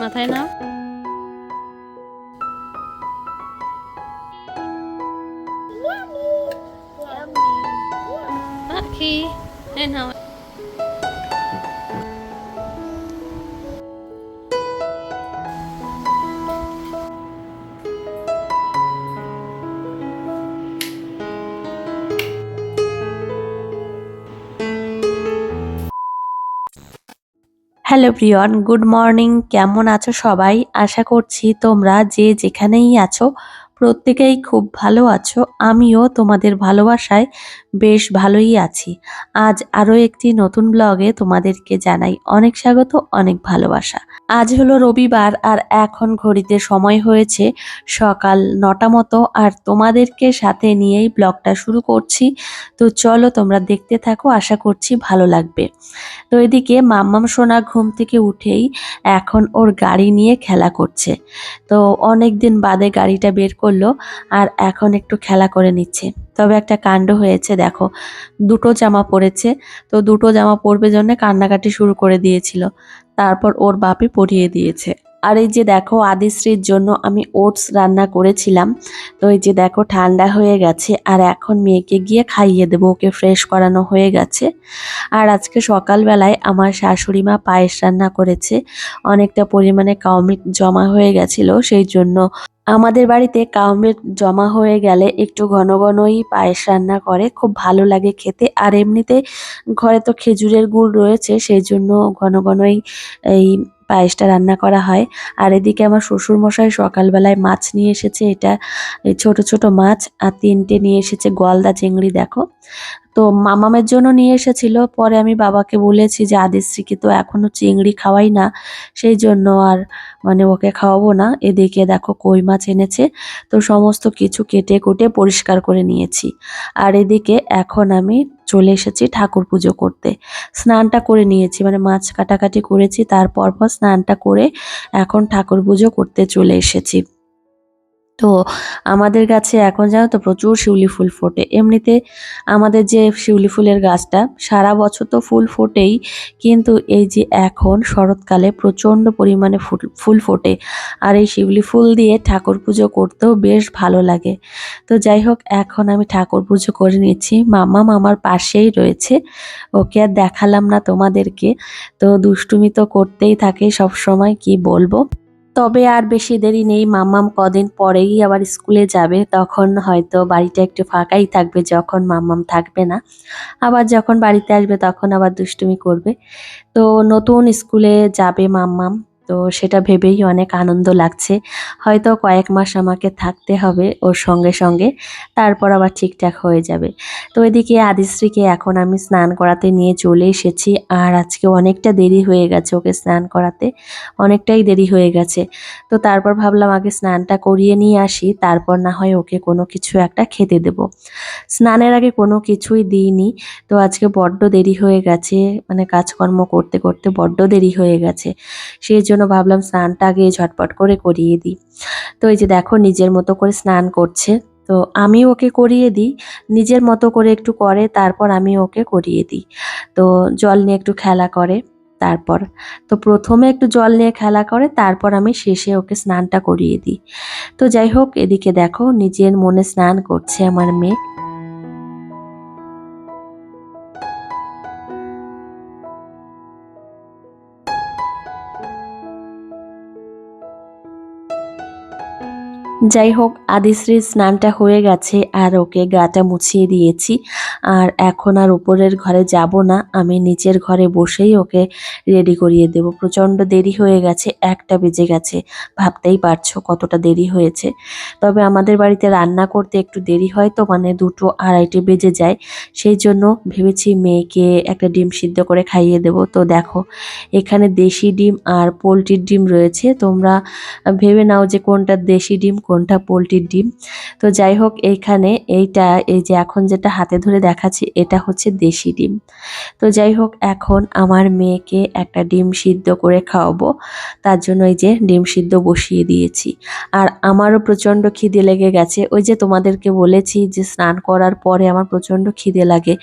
মাথায় নাও। Hello Priyan good morning. কেমন আছো সবাই? আশা করছি তোমরা যে যেখানেই আছো প্রত্যেকেই খুব ভালো আছো। আমিও তোমাদের ভালোবাসায় বেশ ভালোই আছি। আজ আরও একটি নতুন ব্লগে তোমাদেরকে জানাই অনেক স্বাগত, অনেক ভালোবাসা। আজ হলো রবিবার আর এখন ঘড়িতে সময় হয়েছে সকাল নটা মতো আর তোমাদেরকে সাথে নিয়েই ব্লগটা শুরু করছি। তো চলো তোমরা দেখতে থাকো, আশা করছি ভালো লাগবে। তো এদিকে মাম্মাম সোনা ঘুম থেকে উঠেই এখন ওর গাড়ি নিয়ে খেলা করছে। তো অনেক দিন বাদে গাড়িটা বের করল আর এখন একটু খেলা করে নিচ্ছে। তবে একটা কাণ্ড হয়েছে, দেখো। দুটো জামা পরেছে তো দুটো জামা পরবে জন্য কান্নাকাটি শুরু করে দিয়েছিল। তারপর ওর বাপি পরিয়ে দিয়েছে। আর এই যে দেখো, আদিশ্রীর জন্য আমি ওটস রান্না করেছিলাম। তো এই যে দেখো, ঠান্ডা হয়ে গেছে আর এখন মেয়েকে গিয়ে খাইয়ে দেবো, ওকে ফ্রেশ করানো হয়ে গেছে। আর আজকে সকালবেলায় আমার শাশুড়ি মা পায়েস রান্না করেছে। অনেকটা পরিমাণে কাউমিক জমা হয়ে গেছিল, সেই জন্য আমাদের বাড়িতে কাউমিক জমা হয়ে গেলে একটু ঘন ঘনই পায়েস রান্না করে, খুব ভালো লাগে খেতে। আর এমনিতে ঘরে তো খেজুরের গুড় রয়েছে, সেই জন্য ঘন ঘনই এই পায়েসটা রান্না করা হয়। আর এদিকে আমার শ্বশুর মশাই সকালবেলায় মাছ নিয়ে এসেছে, এটা ছোট ছোট মাছ, আর তিনটে নিয়ে এসেছে গলদা চিংড়ি, দেখো। তো মামামের জন্য নিয়ে এসেছিল। পরে আমি বাবাকে বলেছি যে আদিশ্রীকে তো এখনও চিংড়ি খাওয়াই না, সেই জন্য আর মানে ওকে খাওয়াবো না। এদিকে দেখো কই মাছ এনেছে। তো সমস্ত কিছু কেটে কুটে পরিষ্কার করে নিয়েছি। আর এদিকে এখন আমি চলে এসেছি ঠাকুর পুজো করতে। স্নানটা করে নিয়েছি মানে মাছ কাটাকাটি করেছি। তারপর পর স্নানটা করে এখন ঠাকুর পুজো করতে চলে এসেছি। তো আমাদের গাছে এখন জানো তো প্রচুর শিউলি ফুল ফোটে। এমনিতে আমাদের যে শিউলি ফুলের গাছটা, সারা বছর তো ফুল ফোটেই, কিন্তু এই যে এখন শরৎকালে প্রচণ্ড পরিমাণে ফুল ফুল ফোটে। আর এই শিউলি ফুল দিয়ে ঠাকুর পুজো করতেও বেশ ভালো লাগে। তো যাই হোক, এখন আমি ঠাকুর পুজো করে নিচ্ছি। মামা মামার পাশেই রয়েছে। ওকে আর দেখালাম না তোমাদেরকে। তো দুষ্টুমি তো করতেই থাকে সব সময় কি বলব? তবে আর বেশি দেরি নেই, মাম্মাম কদিন পরেই আবার স্কুলে যাবে। তখন হয়তো বাড়িটা একটু ফাঁকাই থাকবে যখন মাম্মাম থাকবে না। আবার যখন বাড়িতে আসবে তখন আবার দুষ্টুমি করবে। তো নতুন স্কুলে যাবে মাম্মাম। তো সেটা ভেবেই অনেক আনন্দ লাগছে। হয়তো কয়েক মাস আমাকে থাকতে হবে ওর সঙ্গে সঙ্গে, তারপর আবার ঠিকঠাক হয়ে যাবে। তো এদিকে আদিশ্রীকে এখন আমি স্নান করাতে নিয়ে চলে এসেছি। আর আজকে অনেকটা দেরি হয়ে গেছে ওকে স্নান করাতে। অনেকটাই দেরি হয়ে গেছে। তো তারপর ভাবলাম আগে স্নানটা করিয়ে নিয়ে আসি, তারপর না হয় ওকে কোনো কিছু একটা খেতে দেব। স্নানের আগে কোনো কিছুই দিইনি। তো আজকে বড্ড দেরি হয়ে গেছে মানে কাজকর্ম করতে করতে বড্ড দেরি হয়ে গেছে। সেই জন্য ভাবলাম স্নানটা আগে ঝটপট করে করিয়ে দিই। তো এই যে দেখো নিজের মতো করে স্নান করছে। তো আমি ওকে করিয়ে দিই। নিজের মতো করে একটু করে, তারপর আমি ওকে করিয়ে দিই। তো জল নিয়ে একটু খেলা করে, তারপর। তো প্রথমে একটু জল নিয়ে খেলা করে, তারপর আমি শেষে ওকে স্নানটা করিয়ে দিই। তো যাই হোক, এদিকে দেখো, নিজের মনে স্নান করছে আমার মেয়ে। যাই হোক আদিশ্রীর স্নানটা হয়ে গেছে আর ওকে গাটা মুছিয়ে দিয়েছি। আর এখন আর উপরের ঘরে যাব না। আমি নিচের ঘরে বসেই ওকে রেডি করিয়ে দেব। প্রচণ্ড দেরি হয়ে গেছে, একটা বেজে গেছে। ভাবতেই পারছ কতটা দেরি হয়েছে। তবে আমাদের বাড়িতে রান্না করতে একটু দেরি হয় তো মানে দুটো আড়াইটে বেজে যায়। সেই জন্য ভেবেছি মেয়েকে একটা ডিম সিদ্ধ করে খাইয়ে দেব। তো দেখো, এখানে দেশি ডিম আর পোলট্রির ডিম রয়েছে। তোমরা ভেবে নাও যে কোনটা দেশি ডিম কোনটা পোলট্রির ডিম। তো যাই হোক এইখানে এইটা, এই যে এখন যেটা হাতে ধরে দেখাচ্ছি, এটা হচ্ছে দেশি ডিম। তো যাই হোক এখন আমার মেয়েকে একটা ডিম সিদ্ধ করে খাওয়াবো। তার জন্য এই যে ডিম সিদ্ধ বসিয়ে দিয়েছি। আর আমারও প্রচণ্ড খিদে লেগে গেছে। ওই যে তোমাদেরকে বলেছি যে স্নান করার পরে আমার প্রচণ্ড খিদে লাগে।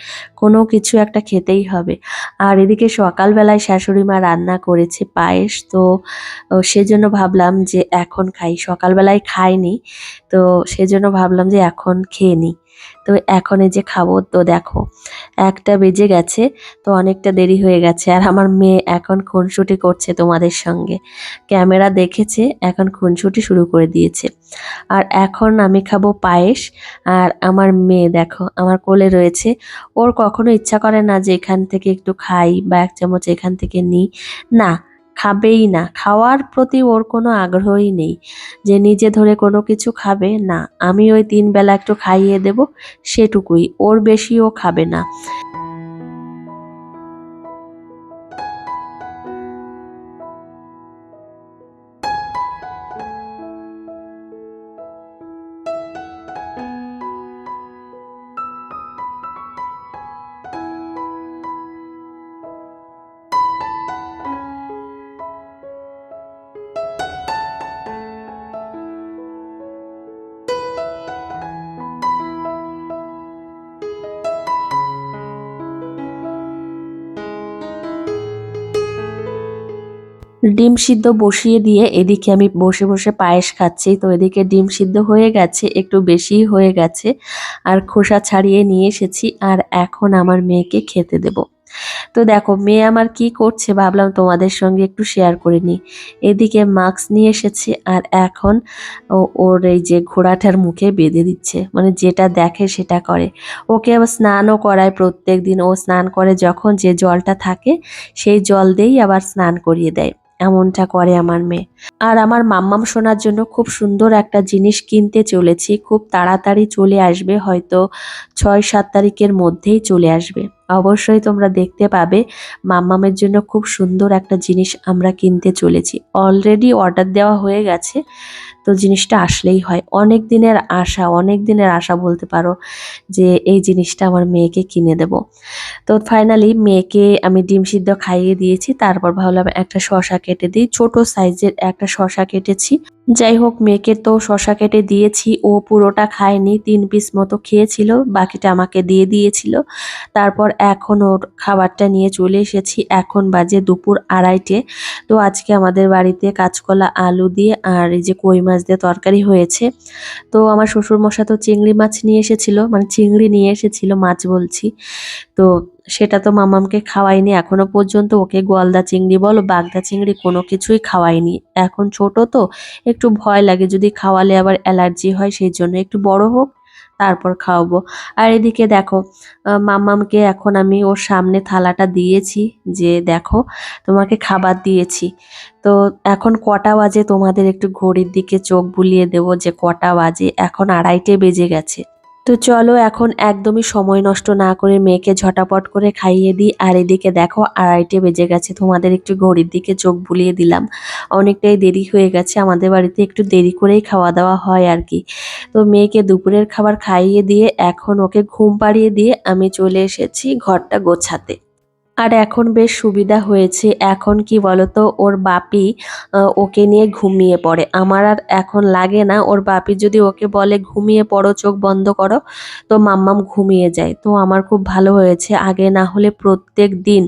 কোনো কিছু একটা খেতেই হবে। আর এদিকে সকালবেলায় শাশুড়ি মা রান্না করেছে পায়েস। তো সেজন্য ভাবলাম যে এখন খাই। সকালবেলায় খাইনি। তো সেজন্য ভাবলাম যে এখন খেয়ে নিই। তো এখন এই যে খাব, তো দেখো, একটা বেজে গেছে, তো অনেকটা দেরি হয়ে গেছে। আর আমার মেয়ে এখন খুনসুটি করছে তোমাদের সঙ্গে। ক্যামেরা দেখেছে, এখন খুনসুটি শুরু করে দিয়েছে। আর এখন আমি খাব পায়েস। আর আমার মেয়ে, দেখো, আমার কোলে রয়েছে। ওর কখনো ইচ্ছা করে না যে এখান থেকে একটু খাই বা এক চামচ এখান থেকে নিই। না খাবেই না। খাওয়ার প্রতি ওর কোনো আগ্রহই নেই যে নিজে ধরে কোনো কিছু খাবে। না, আমি ওই তিন বেলা একটু খাইয়ে দেব, সেটুকুই। ওর বেশিও খাবে না। ডিম সিদ্ধ বসিয়ে দিয়ে এদিকে আমি বসে বসে পায়েস খাচ্ছি। তো এদিকে ডিম সিদ্ধ হয়ে গেছে, একটু বেশি হয়ে গেছে। আর খোসা ছাড়িয়ে নিয়ে এসেছি আর এখন আমার মেয়েকে খেতে দেব। তো দেখো, মেয়ে আমার কি করছে ভাবলাম তোমাদের সঙ্গে একটু শেয়ার করে নিই। এদিকে মাস্ক নিয়ে এসেছে আর এখন ওর এই যে ঘোড়াটার মুখে বেঁধে দিচ্ছে। মানে যেটা দেখে সেটা করে। ওকে আবার স্নানও করায় প্রত্যেক দিন ও স্নান করে যখন যে জলটা থাকে, সেই জল দিয়েই আবার স্নান করিয়ে দেয়। এমনটা করে আমার মেয়ে। আর আমার মাম্মাম শোনার জন্য খুব সুন্দর একটা জিনিস কিনতে চলেছি, খুব তাড়াতাড়ি চলে আসবে, হয়তো ছয় সাত তারিখের মধ্যেই চলে আসবে। অবশ্যই তোমরা দেখতে পাবে, মাম্মামের জন্য খুব সুন্দর একটা জিনিস আমরা কিনতে চলেছি। অলরেডি অর্ডার দেওয়া হয়ে গেছে তো জিনিসটা আসলেই হয়। অনেক দিনের আশা, অনেক দিনের আশা বলতে পারো যে এই জিনিসটা আমার মেয়েকে কিনে দেব। তো ফাইনালি মেয়েকে আমি ডিম সিদ্ধ খাইয়ে দিয়েছি, তারপর ভাবলাম একটা শশা কেটে দিই। ছোট সাইজের একটা শশা কেটেছি। যাই হোক মেয়েকে তো শশা কেটে দিয়েছি, ও পুরোটা খায়নি, তিন পিস মতো খেয়েছিল, বাকিটা আমাকে দিয়ে দিয়েছিল। তারপর এখন ওর খাবারটা নিয়ে চলে এসেছি, এখন বাজে দুপুর আড়াইটে। তো আজকে আমাদের বাড়িতে কাঁচকলা, আলু দিয়ে আর এই যে কই মাছ দিয়ে তরকারি হয়েছে। তো আমার শ্বশুর মশা তো চিংড়ি মাছ নিয়ে এসেছিল মানে চিংড়ি নিয়ে এসেছিল মাছ বলছি। তো সেটা তো মামামকে খাওয়াইনি এখনও পর্যন্ত ওকে গলদা চিংড়ি বলো, বাগদা চিংড়ি কোনো কিছুই খাওয়াইনি এখন ছোট তো, একটু ভয় লাগে যদি খাওয়ালে আবার অ্যালার্জি হয় সেই জন্য একটু বড় হোক, তারপর খাওয়াবো। আর এদিকে দেখো মামামকে এখন আমি ওর সামনে থালাটা দিয়েছি, যে দেখো, তোমাকে খাবার দিয়েছি। তো এখন কটা বাজে তোমাদের একটু ঘড়ির দিকে চোখ বুলিয়ে দেবো যে কটা বাজে, এখন আড়াইটে বেজে গেছে। তো চলো এখন একদমই সময় নষ্ট না করে মেয়েকে ঝটাপট করে খাইয়ে দিই। আর এদিকে দেখো আড়াইটে বেজে গেছে। তোমাদের একটু ঘড়ির দিকে চোখ বুলিয়ে দিলাম। অনেকটাই দেরি হয়ে গেছে। আমাদের বাড়িতে একটু দেরি করেই খাওয়া দাওয়া হয় আর কি। তো মেয়েকে দুপুরের খাবার খাইয়ে দিয়ে এখন ওকে ঘুম পাড়িয়ে দিয়ে আমি চলে এসেছি ঘরটা গোছাতে। আর এখন বেশ সুবিধা হয়েছে। এখন কি বলতো, ওর বাপি ওকে নিয়ে ঘুমিয়ে পড়ে। আমার আর এখন লাগে না, ওর বাপি যদি ওকে বলে ঘুমিয়ে পড়ো, চোখ বন্ধ করো, তো মাম্মাম ঘুমিয়ে যায়। তো আমার খুব ভালো হয়েছে। আগে না হলে প্রত্যেক দিন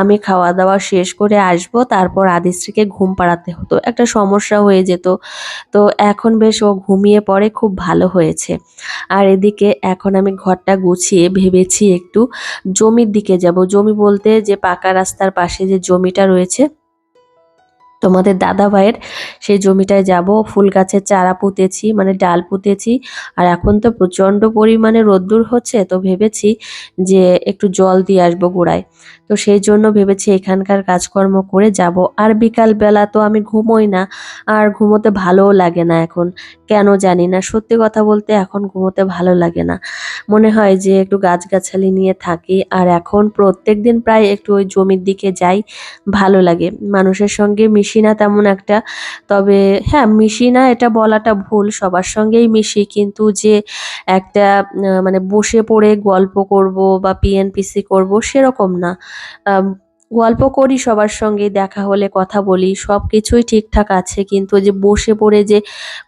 আমি খাওয়া দাওয়া শেষ করে আসব, তারপর আদিশ্রীকে ঘুম পাড়াতে হতো। একটা সমস্যা হয়ে যেত। তো এখন বেশ ও ঘুমিয়ে পড়ে, খুব ভালো হয়েছে। আর এদিকে এখন আমি ঘরটা গুছিয়ে ভেবেছি একটু জমির দিকে যাব। জমি বলতে যে পাকা রাস্তার পাশে যে জমিটা রয়েছে তোমাদের দাদা ভাইয়ের সেই জমিটায় যাব, ফুল গাছের চারা পুঁতেছি মানে ডাল পুঁতেছি। আর এখন তো প্রচণ্ড পরিমাণে রোদ্দুর হচ্ছে, তো ভেবেছি যে একটু জল দিয়ে আসব গোড়ায়। তো সেই জন্য ভেবেছি এখানকার কাজকর্ম করে যাব। আর বিকাল বেলা তো আমি ঘুমোই না, আর ঘুমোতে ভালোও লাগে না এখন। কেন জানি না, সত্যি কথা বলতে এখন ঘুমোতে ভালো লাগে না। মনে হয় যে একটু গাছগাছালি নিয়ে থাকি, আর এখন প্রত্যেক দিন প্রায় একটু ওই জমির দিকে যাই, ভালো লাগে। মানুষের সঙ্গে মিশি না তেমন একটা। তবে হ্যাঁ মিশি না, এটা বলাটা ভুল, সবার সঙ্গেই মিশি। কিন্তু যে একটা মানে বসে পড়ে গল্প করব বা পিএনপিসি করব সেরকম না। গল্প করি সবার সঙ্গে, দেখা হলে কথা বলি সব কিছুই ঠিকঠাক আছে, কিন্তু যে বসে পড়ে যে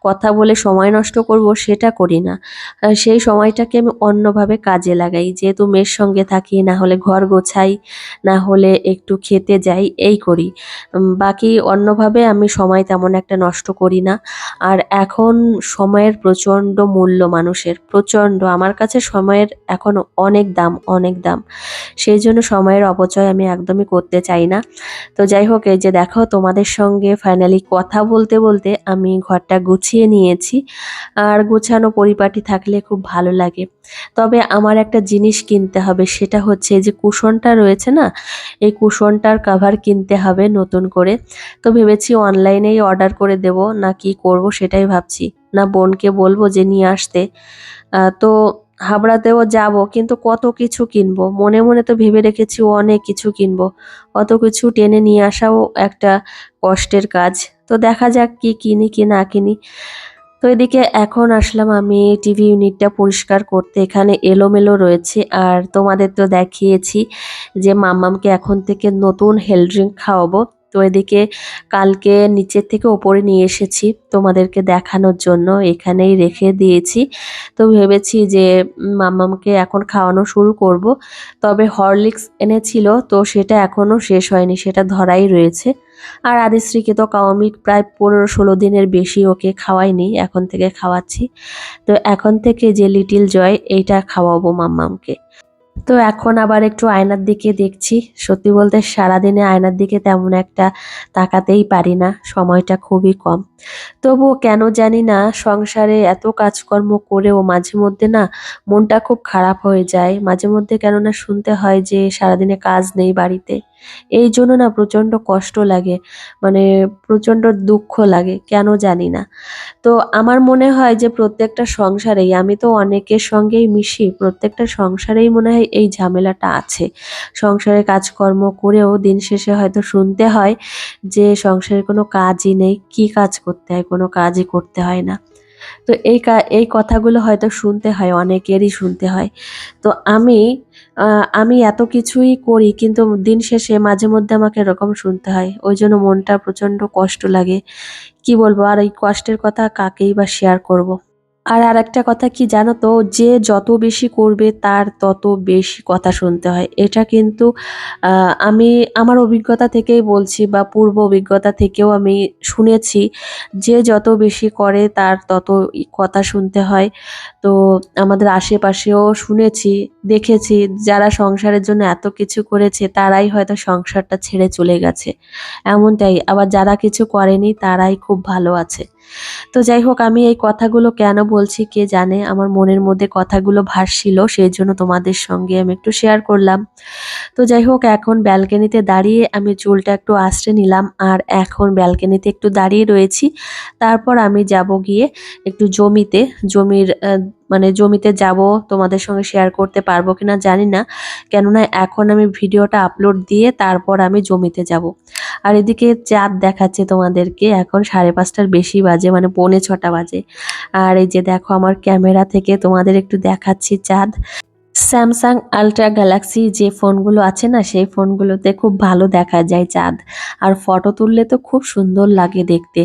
কথা বলে সময় নষ্ট করব সেটা করি না। সেই সময়টাকে আমি অন্যভাবে কাজে লাগাই, যেহেতু মেয়ের সঙ্গে থাকি, না হলে ঘর গোছাই, না হলে একটু খেতে যাই, এই করি। বাকি অন্যভাবে আমি সময় তেমন একটা নষ্ট করি না। আর এখন সময়ের প্রচণ্ড মূল্য মানুষের, প্রচণ্ড, আমার কাছে সময়ের এখন অনেক দাম অনেক দাম। সেই জন্য সময়ের অপচয় আমি একদমই করতে চাই না। তো যাই হোক, এই যে দেখো তোমাদের সঙ্গে ফাইনালি কথা বলতে বলতে আমি ঘরটা গুছিয়ে নিয়েছি। আর গোছানো পরিপাটি থাকলে খুব ভালো লাগে। তবে আমার একটা জিনিস কিনতে হবে, সেটা হচ্ছে যে কুশনটা রয়েছে না, এই কুশনটার কাভার কিনতে হবে নতুন করে। তো ভেবেছি অনলাইনেই অর্ডার করে দেব, না কি করব সেটাই ভাবছি। না বোনকে বলব যে নিয়ে আসতে। তো হাবড়াতেও যাব, কিন্তু কত কিছু কিনবো? মনে মনে তো ভেবে রেখেছি অনেক কিছু কিনবো। অত কিছু টেনে নিয়ে আসাও একটা কষ্টের কাজ। তো দেখা যাক কি কিনি, কি না কিনি। তো এদিকে এখন আসলাম আমি টিভি ইউনিটটা পরিষ্কার করতে। এখানে এলোমেলো রয়েছে। আর তোমাদের তো দেখিয়েছি যে মাম্মামকে এখন থেকে নতুন হেলথ ড্রিঙ্ক খাওয়াবো। তো এদিকে কালকে নিচের থেকে ওপরে নিয়ে এসেছি তোমাদেরকে দেখানোর জন্য, এখানেই রেখে দিয়েছি। তো ভেবেছি যে মাম্মামকে এখন খাওয়ানো শুরু করব, তবে হরলিক্স এনেছিল তো সেটা এখনও শেষ হয়নি, সেটা ধরাই রয়েছে। আর আদিশ্রীকে তো কাওয়া মিল্ক প্রায় পনেরো ষোলো দিনের বেশি ওকে খাওয়াইনি, এখন থেকে খাওয়াচ্ছি। তো এখন থেকে যে লিটিল জয়, এইটা খাওয়াবো মাম্মামকে তো এখন আবার একটু আয়নার দিকে দেখছি। সত্যি বলতে সারাদিনে আয়নার দিকে তেমন একটা তাকাতেই পারি না, সময়টা খুবই কম। তবুও কেন জানি না, সংসারে এত কাজকর্ম করেও মাঝে মধ্যে না মনটা খুব খারাপ হয়ে যায়। মাঝে মধ্যে কেননা শুনতে হয় যে সারাদিনে কাজ নেই বাড়িতে। এই জন্য না প্রচণ্ড কষ্ট লাগে মানে প্রচণ্ড দুঃখ লাগে, কেন জানি না। তো আমার মনে হয় যে প্রত্যেকটা সংসারেই, আমি তো অনেকের সঙ্গেই মিশি, প্রত্যেকটা সংসারেই মনে হয় এই ঝামেলাটা আছে। সংসারে কাজকর্ম করেও দিন শেষে হয়তো শুনতে হয় যে সংসারে কোনো কাজই নেই, কি কাজ করতে হয়, কোনো কাজই করতে হয় না। তো এই এই কথাগুলো হয়তো শুনতে হয়, অনেকেরই শুনতে হয়। তো আমি আমি এত কিছুই করি কিন্তু দিন শেষে মাঝে মধ্যে আমাকে এরকম শুনতে হয়। ওই জন্য মনটা প্রচণ্ড কষ্ট লাগে। কি বলব? আর এই কষ্টের কথা কাকেই বা শেয়ার করব। আর আরেকটা কথা কি জানো তো? যে যত বেশি করবে তার তত বেশি কথা শুনতে হয়। এটা কিন্তু আমি আমার অভিজ্ঞতা থেকেই বলছি বা পূর্ব অভিজ্ঞতা থেকেও আমি শুনেছি যে যত বেশি করে তার তত কথা শুনতে হয়। তো আমাদের আশেপাশেও শুনেছি, দেখেছি যারা সংসারের জন্য এত কিছু করেছে তারাই হয়তো সংসারটা ছেড়ে চলে গেছে। এমনটাই। আবার যারা কিছু করেনি তারাই খুব ভালো আছে। তো যাই হোক, আমি এই কথাগুলো কেন বলছি কে জানে? আমার মনের মধ্যে কথাগুলো ভাসছিল সেই জন্য তোমাদের সঙ্গে আমি একটু শেয়ার করলাম। তো যাই হোক, এখন ব্যালকানিতে দাঁড়িয়ে আমি চুলটা একটু আশ্রে নিলাম, আর এখন ব্যালকানিতে একটু দাঁড়িয়ে রয়েছি। তারপর আমি যাব গিয়ে একটু জমিতে, জমির মানে জমিতে যাব, তোমাদের সঙ্গে শেয়ার করতে পারব কিনা জানি না। কেননা এখন আমি ভিডিওটা আপলোড দিয়ে তারপর আমি জমিতে যাব। আর এদিকে চাঁদ দেখাচ্ছে তোমাদেরকে, এখন সাড়ে পাঁচটার বেশি বাজে মানে পৌনে ছটা বাজে। আর এই যে দেখো আমার ক্যামেরা থেকে তোমাদের একটু দেখাচ্ছি চাঁদ। স্যামসাং আলট্রা গ্যালাক্সি যে ফোনগুলো আছে না, সেই ফোনগুলোতে খুব ভালো দেখা যায় চাঁদ। আর ফটো তুললে তো খুব সুন্দর লাগে দেখতে।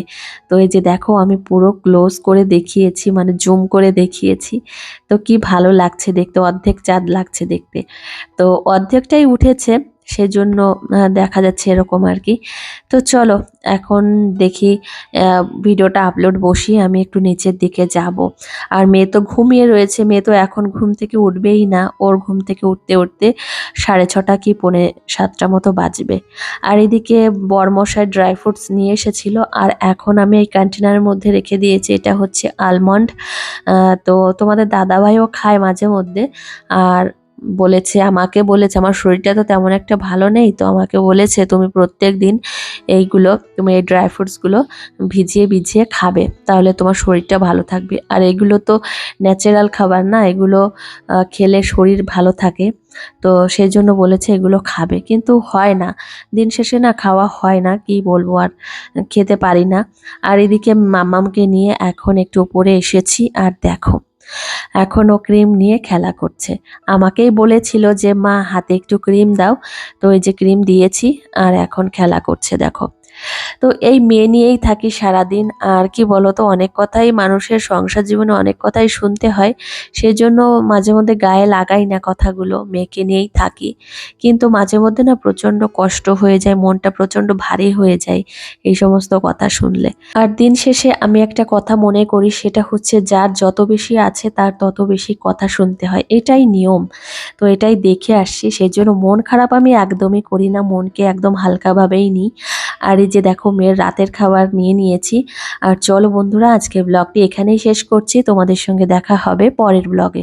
তো এই যে দেখো, আমি পুরো ক্লোজ করে দেখিয়েছি মানে জুম করে দেখিয়েছি। তো কি ভালো লাগছে দেখতে, অর্ধেক চাঁদ লাগছে দেখতে। তো অর্ধেকটাই উঠেছে। সেজন্য দেখা যাচ্ছে এরকম আর কি। তো চলো, এখন দেখি ভিডিওটা আপলোড বসিয়ে আমি একটু নিচের দিকে যাব। আর মেয়ে তো ঘুমিয়ে রয়েছে, মেয়ে তো এখন ঘুম থেকে উঠবেই না। ওর ঘুম থেকে উঠতে উঠতে সাড়ে ছটা কি পৌনে সাতটা মতো বাজবে। আর এদিকে বরমশাই ড্রাই ফ্রুটস নিয়ে এসেছিল, আর এখন আমি এই কন্টেনারের মধ্যে রেখে দিয়েছি, এটা হচ্ছে আলমন্ড তো তোমাদের দাদাভাইও খায় মাঝে মধ্যে, আর বলেছে, আমাকে বলেছে, আমার শরীরটা তো তেমন একটা ভালো নেই। তো আমাকে বলেছে, তুমি প্রত্যেক দিন এইগুলো, তুমি এই ড্রাই ফ্রুটসগুলো ভিজিয়ে ভিজিয়ে খাবে। তাহলে তোমার শরীরটা ভালো থাকবে। আর এগুলো তো ন্যাচারাল খাবার না, এগুলো খেলে শরীর ভালো থাকে। তো সেই জন্য বলেছে এগুলো খাবে। কিন্তু হয় না। দিন শেষে না খাওয়া হয় না, কি বলব আর, খেতে পারি না। আর এদিকে মামামকে নিয়ে এখন একটু উপরে এসেছি, আর দেখো। এখন ও ক্রিম নিয়ে খেলা করছে। আমাকেই বলেছিল যে, মা, হাতে একটু ক্রিম দাও। তো এই যে ক্রিম দিয়েছি, আর এখন খেলা করছে, দেখো। তো এই মেয়ে নিয়েই থাকি সারাদিন। আর কি বলতো, অনেক কথাই মানুষের সংসার জীবনে অনেক কথাই শুনতে হয়। সেজন্য মাঝে মধ্যে গায়ে লাগাই না কথাগুলো, মেয়েকে নিয়েই থাকি। কিন্তু মাঝে মধ্যে না প্রচণ্ড কষ্ট হয়ে যায়, মনটা প্রচণ্ড ভারী হয়ে যায় এই সমস্ত কথা শুনলে। আর দিন শেষে আমি একটা কথা মনে করি, সেটা হচ্ছে যার যত বেশি আছে তার তত বেশি কথা শুনতে হয়। এটাই নিয়ম। তো এটাই দেখে আসছি সেই জন্য মন খারাপ আমি একদমই করি না, মনকে একদম হালকাভাবেই নিই। আর এই যে দেখো মেয়ের রাতের খাবার নিয়ে নিয়েছি। আর চলো বন্ধুরা আজকে ব্লগটি এখানেই শেষ করছি। তোমাদের সঙ্গে দেখা হবে পরের ব্লগে